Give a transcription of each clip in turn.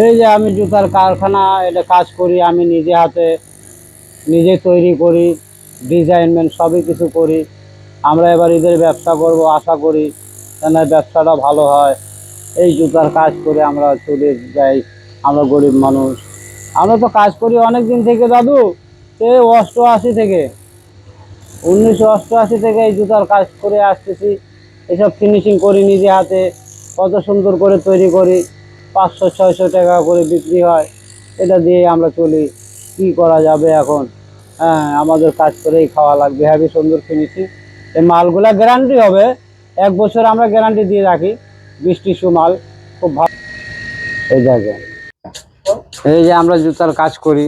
এই যে আমি জুতার কারখানা, এটা কাজ করি, আমি নিজে হাতে নিজে তৈরি করি ডিজাইনমেন্ট সবই কিছু করি। আমরা এবার ঈদের ব্যবসা করব, আশা করি যেন ব্যবসাটা ভালো হয়। এই জুতার কাজ করে আমরা চলে যাই, আমরা গরিব মানুষ। আমরা তো কাজ করি অনেক দিন থেকে, দাদু। সে অষ্টআশি থেকে, উনিশশো অষ্টআশি থেকে এই জুতার কাজ করে আসতেছি। এসব ফিনিশিং করি নিজে হাতে, কত সুন্দর করে তৈরি করি। পাঁচশো, ছয়শো টাকা করে বিক্রি হয়। এটা দিয়ে আমরা চলি। কি করা যাবে এখন? হ্যাঁ আমাদের কাজ করেই খাওয়া লাগবে। হ্যাভি সুন্দর ফিনিশিং এই মালগুলা গ্যারান্টি হবে। এক বছর আমরা গ্যারান্টি দিয়ে রাখি। বৃষ্টি মাল খুব ভালো এই জায়গায় এই যে আমরা জুতার কাজ করি।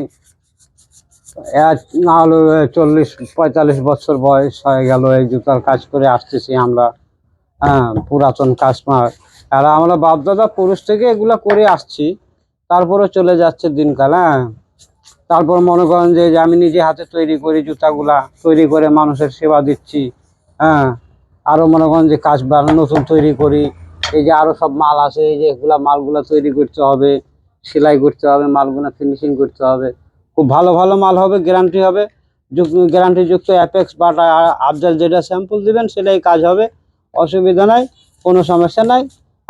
না হলো চল্লিশ, পঁয়তাল্লিশ বছর বয়স হয়ে গেল এই জুতার কাজ করে আসতেছি আমরা। হ্যাঁ পুরাতন কাস্টমার আর আমরা বাপদাদা পুরুষ থেকে এগুলা করে আসছি। তারপরে চলে যাচ্ছে দিনকাল হ্যাঁ? তারপর মনে করেন যে আমি নিজে হাতে তৈরি করি জুতাগুলা, তৈরি করে মানুষের সেবা দিচ্ছি হ্যাঁ? আরও মনে করেন যে কাজ নতুন তৈরি করি। এই যে আরও সব মাল আছে, এই যে এগুলা মালগুলা তৈরি করতে হবে, সেলাই করতে হবে, মালগুলা ফিনিশিং করতে হবে। খুব ভালো ভালো মাল হবে গ্যারান্টি হবে। গ্যারান্টি যুক্ত অ্যাপেক্স বাটা আফজাল যেটা স্যাম্পল দিবেন, সেটাই কাজ হবে। অসুবিধা নাই, কোনো সমস্যা নাই।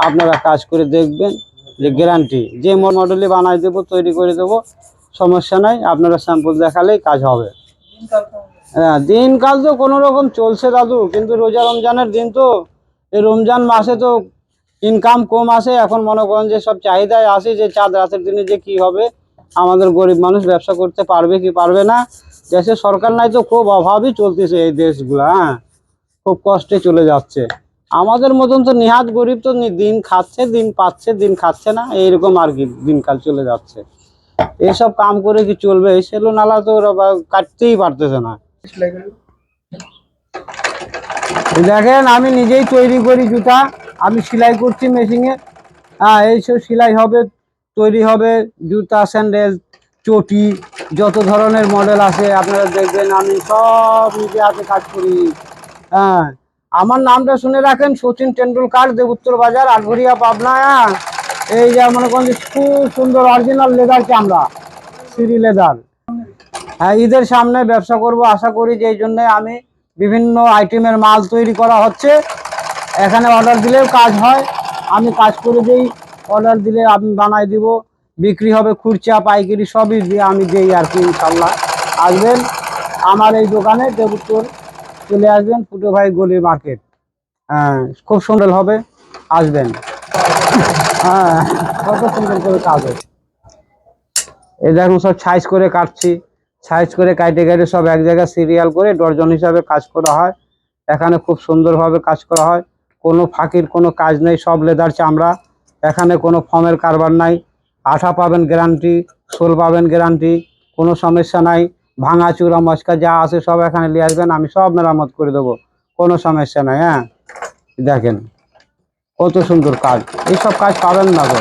আপনারা কাজ করে দেখবেন যে গ্যারান্টি যে মডেলে বানাই দেবো, তৈরি করে দেবো, সমস্যা নাই, আপনারা স্যাম্পল দেখালেই কাজ হবে। হ্যাঁ দিনকাল তো কোনো রকম চলছে দাদু, কিন্তু রোজা রমজানের দিন তো, এই রমজান মাসে তো ইনকাম কম আসে, এখন মনে করেন যে সব চাহিদায় আসে যে চাঁদ রাতের দিনে যে কি হবে, আমাদের গরিব মানুষ ব্যবসা করতে পারবে কি পারবে না, দেশে সরকার নাই তো, খুব অভাবই চলতেছে এই দেশগুলা হ্যাঁ খুব কষ্টে চলে যাচ্ছে। আমাদের মতন তো নিহাত গরিব তো দিন খাচ্ছে, দিন পাচ্ছে, দিন খাচ্ছে না, এইরকম আর কি দিনকাল চলে যাচ্ছে। এসব কাম করে কি চলবে? সেলো নালা তো ওরা কাটতেই পারতেছে না। দেখেন, আমি নিজেই তৈরি করি জুতা। আমি সেলাই করছি মেশিনে হ্যাঁ এইসব সেলাই হবে, তৈরি হবে, জুতা স্যান্ডেল চটি, যত ধরনের মডেল আছে আপনারা দেখবেন আমি সব নিজে হাতে কাজ করি। হ্যাঁ আমার নামটা শুনে রাখেন, সচিন টেন্ডুলকার, দেবুত্তর বাজার আটঘরিয়া পাবনা হ্যাঁ? এই যে মনে করেন খুব সুন্দর অরিজিনাল লেদার চামড়া সিরি লেদার হ্যাঁ ঈদের সামনে ব্যবসা করব, আশা করি যে এই জন্যে আমি বিভিন্ন আইটেমের মাল তৈরি করা হচ্ছে। এখানে অর্ডার দিলেও কাজ হয়। আমি কাজ করে দিই অর্ডার দিলে আমি বানাই দিব। বিক্রি হবে খুরচা, পাইকারি সবই দিয়ে আমি দিই আর কি, ইনশাল্লাহ। আসবেন আমার এই দোকানে দেবুত্তর চলে আসবেন ফুটো ভাই গলি মার্কেট। হ্যাঁ খুব সুন্দর হবে, আসবেন। হ্যাঁ কত সুন্দর করে হচ্ছে এই দেখুন সব সাইজ করে কাটছি। সাইজ করে কাটে কাটে সব এক জায়গায় সিরিয়াল করে ডর্জন হিসাবে কাজ করা হয়। এখানে খুব সুন্দরভাবে কাজ করা হয়। কোনো ফাঁকির কোনো কাজ নেই, সব লেদার চামড়া। এখানে কোনো ফর্মের কারবার নাই। আঠা পাবেন গ্যারান্টি সোল পাবেন গ্যারান্টি কোনো সমস্যা নাই। ভাঙা চূড়া মস্কা যা আছে সব এখানে নিয়ে আসবেন, আমি সব মেরামত করে দেবো। কোনো সমস্যা নাই হ্যাঁ? দেখেন, কত সুন্দর কাজ। এইসব কাজ পাবেন না তো